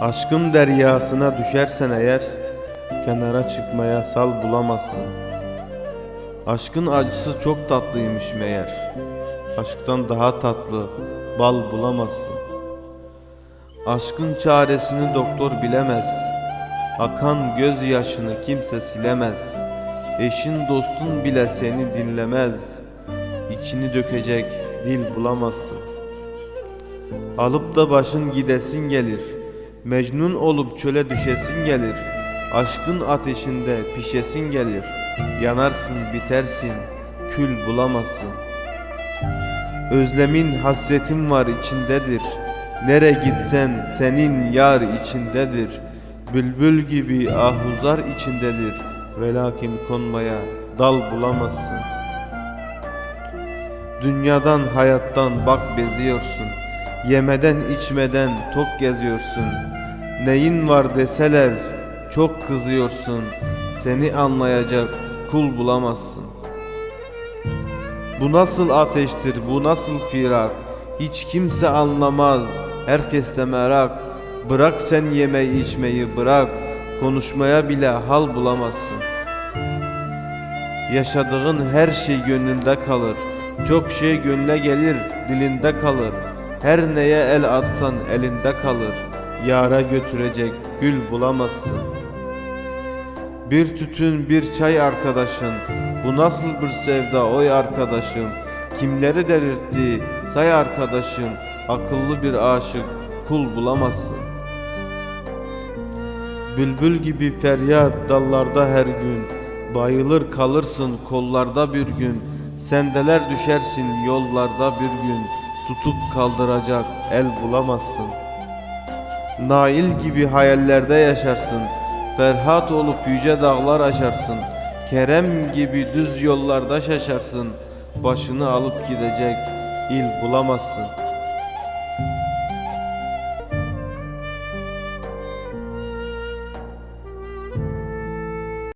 Aşkın deryasına düşersen eğer Kenara çıkmaya sal bulamazsın. Aşkın acısı çok tatlıymış meğer. Aşktan daha tatlı bal bulamazsın. Aşkın çaresini doktor bilemez. Akan gözyaşını kimse silemez. Eşin dostun bile seni dinlemez. İçini dökecek dil bulamazsın. Alıp da başın gidesin gelir Mecnun olup çöle düşesin gelir. Aşkın ateşinde pişesin gelir. Yanarsın bitersin kül bulamazsın. Özlemin hasretin var içindedir. Nere gitsen senin yar içindedir. Bülbül gibi ahuzar içindedir. Velakin konmaya dal bulamazsın. Dünyadan hayattan bak beziyorsun Yemeden içmeden tok geziyorsun. Neyin var deseler çok kızıyorsun. Seni anlayacak kul bulamazsın. Bu nasıl ateştir bu nasıl firak? Hiç kimse anlamaz herkes de merak. Bırak sen yemeği içmeyi bırak. Konuşmaya bile hal bulamazsın. Yaşadığın her şey gönlünde kalır. Çok şey gönle gelir dilinde kalır Her neye el atsan elinde kalır Yara götürecek gül bulamazsın. Bir tütün bir çay arkadaşın Bu nasıl bir sevda oy arkadaşım? Kimleri delirtti say arkadaşım Akıllı bir aşık kul bulamazsın. Bülbül gibi feryat dallarda her gün Bayılır kalırsın kollarda bir gün. Sendeler düşersin yollarda bir gün Tutup kaldıracak el bulamazsın. Nail gibi hayallerde yaşarsın. Ferhat olup yüce dağlar aşarsın. Kerem gibi düz yollarda şaşarsın. Başını alıp gidecek il bulamazsın